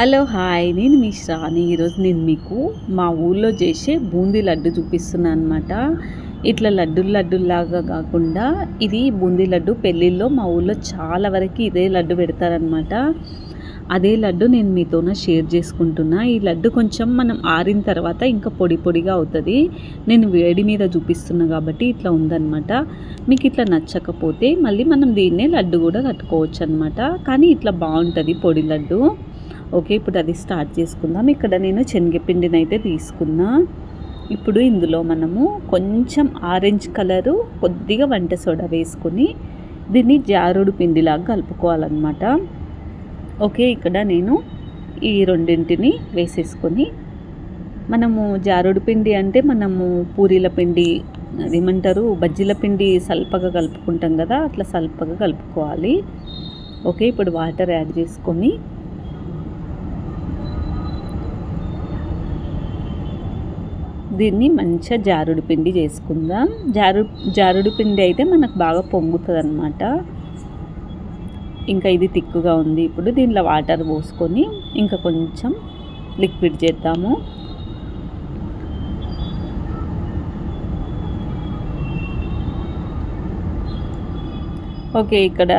Hello hi. నేను మీ శ్రావణి ఈరోజు నేను మీకు మా ఊళ్ళో చేసే బూందీ లడ్డు చూపిస్తున్నాను అనమాట ఇట్లా లడ్డు లడ్డులాగా కాకుండా ఇది బూందీ లడ్డు పెళ్ళిళ్ళలో మా ఊళ్ళో చాలా వరకు ఇదే లడ్డు పెడతారనమాట అదే లడ్డు నేను మీతోనే షేర్ చేసుకుంటున్నా. ఈ లడ్డు కొంచెం మనం ఆరిన తర్వాత ఇంకా పొడి పొడిగా అవుతుంది. నేను వేడి మీద చూపిస్తున్నా కాబట్టి ఇట్లా ఉందన్నమాట. మీకు ఇట్లా నచ్చకపోతే మళ్ళీ మనం దీన్నే లడ్డు కూడా కట్టుకోవచ్చు అనమాట కానీ ఇట్లా బాగుంటుంది పొడి లడ్డు. ఓకే ఇప్పుడు అది స్టార్ట్ చేసుకుందాం. ఇక్కడ నేను శనగపిండిని అయితే తీసుకున్నా. ఇప్పుడు ఇందులో మనము కొంచెం ఆరెంజ్ కలరు కొద్దిగా వంట సోడా వేసుకొని దీన్ని జారుడు పిండిలాగా కలుపుకోవాలన్నమాట. ఓకే ఇక్కడ నేను ఈ రెండింటిని వేసేసుకొని మనము జారుడు పిండి అంటే మనము పూరీల పిండి అదేమంటారు బజ్జీల పిండి సల్పగా కలుపుకుంటాం కదా అట్లా సల్పగా కలుపుకోవాలి. ఓకే ఇప్పుడు వాటర్ యాడ్ చేసుకొని దీన్ని మంచిగా జారుడు పిండి చేసుకుందాం. జారు జారుడు పిండి అయితే మనకు బాగా పొంగుతుంది అనమాట ఇంకా ఇది తిక్కుగా ఉంది ఇప్పుడు. దీనిలో వాటర్ పోసుకొని ఇంకా కొంచెం లిక్విడ్ చేద్దాము. ఓకే ఇక్కడ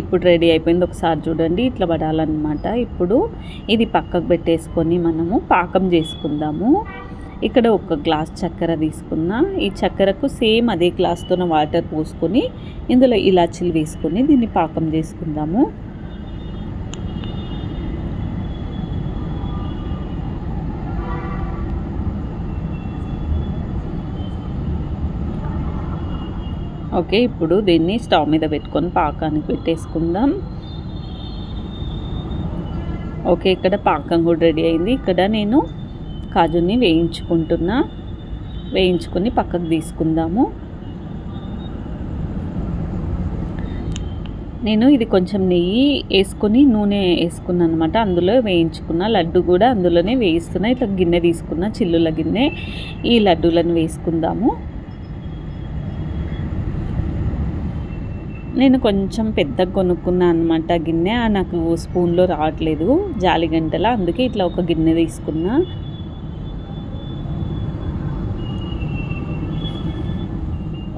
ఇప్పుడు రెడీ అయిపోయింది. ఒకసారి చూడండి ఇట్లా పడాలన్నమాట. ఇప్పుడు ఇది పక్కకు పెట్టేసుకొని మనము పాకం చేసుకుందాము. ఇక్కడ ఒక గ్లాస్ చక్కెర తీసుకున్న. ఈ చక్కెరకు సేమ్ అదే గ్లాస్తో వాటర్ పోసుకొని ఇందులో ఇలాచీలు వేసుకొని దీన్ని పాకం చేసుకుందాము. ఓకే ఇప్పుడు దీన్ని స్టవ్ మీద పెట్టుకొని పాకానికి పెట్టేసుకుందాం. ఓకే ఇక్కడ పాకం కూడా రెడీ అయింది. ఇక్కడ నేను కాజుని వేయించుకుంటున్నా. వేయించుకొని పక్కకు తీసుకుందాము. నేను ఇది కొంచెం నెయ్యి వేసుకొని నూనె వేసుకున్నాను అనమాట అందులో వేయించుకున్న. లడ్డు కూడా అందులోనే వేయిస్తున్నా. ఇట్లా గిన్నె తీసుకున్న. చిల్లుల గిన్నె. ఈ లడ్డూలను వేసుకుందాము. నేను కొంచెం పెద్దగా కొనుక్కున్నాను అనమాట గిన్నె. నాకు స్పూన్లో రావట్లేదు. జాలి గంటల అందుకే ఇట్లా ఒక గిన్నె తీసుకున్నా.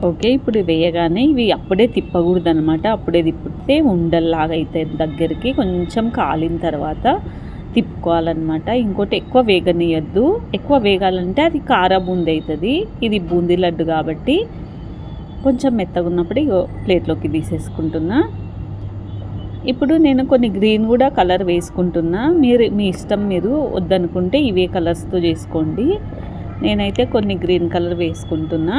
ఓకే ఇప్పుడు వేయగానే ఇవి అప్పుడే తిప్పకూడదు అనమాట అప్పుడే తిప్పితే ఉండల్లాగా అయితే దగ్గరికి కొంచెం కాలిన తర్వాత తిప్పుకోవాలన్నమాట. ఇంకోటి ఎక్కువ వేగనీయద్దు. ఎక్కువ వేగాలంటే అది కార బూంది అవుతుంది ఇది బూందీ లడ్డు కాబట్టి కొంచెం మెత్తగా ఉన్నప్పుడు ప్లేట్లోకి తీసేసుకుంటున్నా. ఇప్పుడు నేను కొన్ని గ్రీన్ కూడా కలర్ వేసుకుంటున్నా. మీరు మీ ఇష్టం మీరు వద్దనుకుంటే ఇవే కలర్స్తో చేసుకోండి. నేనైతే కొన్ని గ్రీన్ కలర్ వేసుకుంటున్నా.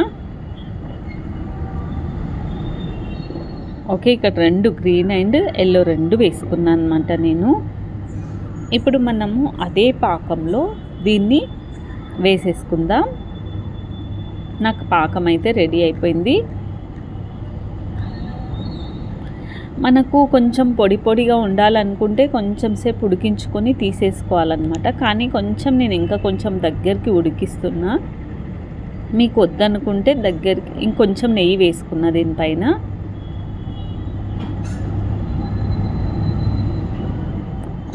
ఓకే ఇక్కడ రెండు గ్రీన్ అండ్ ఎల్లో రెండు వేసుకున్నాను అనమాట నేను. ఇప్పుడు మనము అదే పాకంలో దీన్ని వేసేసుకుందాం. నాకు పాకం అయితే రెడీ అయిపోయింది. మనకు కొంచెం పొడి పొడిగా ఉండాలనుకుంటే కొంచెం సేపు ఉడికించుకొని తీసేసుకోవాలన్నమాట. కానీ కొంచెం నేను ఇంకా కొంచెం దగ్గరికి ఉడికిస్తున్నా. మీకు వద్దనుకుంటే దగ్గరికి ఇంకొంచెం నెయ్యి వేసుకున్నా దీనిపైన.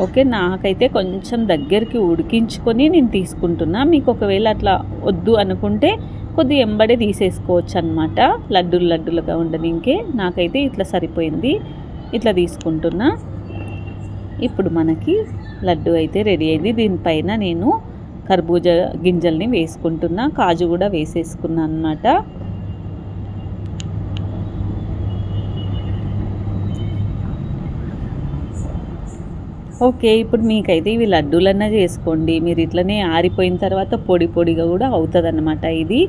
ఓకే నాకైతే కొంచెం దగ్గరికి ఉడికించుకొని నేను తీసుకుంటున్నా. మీకు ఒకవేళ అట్లా వద్దు అనుకుంటే కొద్ది ఎంబడే తీసేసుకోవచ్చు అనమాట లడ్డూలు లడ్డులుగా ఇంకే. నాకైతే ఇట్లా సరిపోయింది. ఇట్లా తీసుకుంటున్నా. ఇప్పుడు మనకి లడ్డు అయితే రెడీ అయింది. దీనిపైన నేను కర్బూజా గింజల్ని వేసుకుంటున్నా. కాజు కూడా వేసేసుకున్నా అనమాట ఓకే ఇప్పుడు మీకైతే ఇవి లడ్డూలన్నా చేసుకోండి. మీరు ఇట్లనే ఆరిపోయిన తర్వాత పొడి పొడిగా కూడా అవుతుంది ఇది.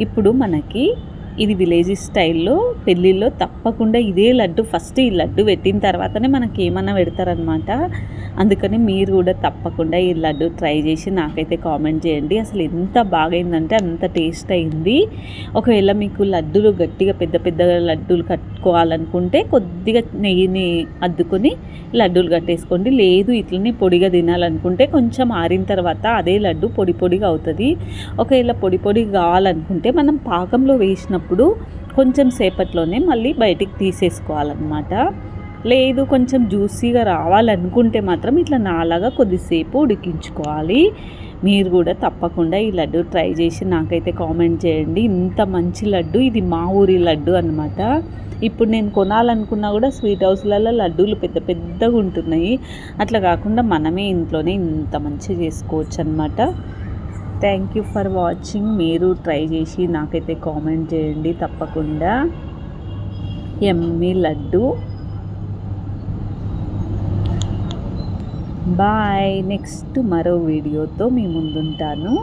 ఇప్పుడు మనకి ఇది విలేజ్ స్టైల్లో పెళ్ళిళ్ళలో తప్పకుండా ఇదే లడ్డు ఫస్ట్ ఈ లడ్డు పెట్టిన తర్వాతనే మనకి ఏమన్నా పెడతారనమాట అందుకని మీరు కూడా తప్పకుండా ఈ లడ్డు ట్రై చేసి నాకైతే కామెంట్ చేయండి. అసలు ఎంత బాగైందంటే అంత టేస్ట్ అయింది. ఒకవేళ మీకు లడ్డులు గట్టిగా పెద్ద పెద్ద లడ్డూలు కట్టుకోవాలనుకుంటే కొద్దిగా నెయ్యిని అద్దుకొని లడ్డూలు కట్టేసుకోండి. లేదు ఇట్లనే పొడిగా తినాలనుకుంటే కొంచెం ఆరిన తర్వాత అదే లడ్డు పొడి పొడిగా అవుతుంది. ఒకవేళ పొడి పొడి కావాలనుకుంటే మనం పాకంలో వేసినప్పుడు కొంచెం సేపట్లోనే మళ్ళీ బయటికి తీసేసుకోవాలన్నమాట. లేదు కొంచెం జ్యూసీగా రావాలనుకుంటే మాత్రం ఇట్లా నాలాగా కొద్దిసేపు ఉడికించుకోవాలి. మీరు కూడా తప్పకుండా ఈ లడ్డు ట్రై చేసి నాకైతే కామెంట్ చేయండి. ఇంత మంచి లడ్డు ఇది మా ఊరి లడ్డు అనమాట ఇప్పుడు నేను కొనాలనుకున్నా కూడా స్వీట్ హౌస్లలో లడ్డూలు పెద్ద పెద్దగా ఉంటున్నాయి. అట్లా కాకుండా మనమే ఇంట్లోనే ఇంత మంచిగా చేసుకోవచ్చు అనమాట థ్యాంక్ యూ ఫర్ వాచింగ్ మీరు ట్రై చేసి నాకైతే కామెంట్ చేయండి తప్పకుండా. ఎమ్మి లడ్డు. బాయ్ నెక్స్ట్ మరో వీడియోతో మీ ముందుంటాను.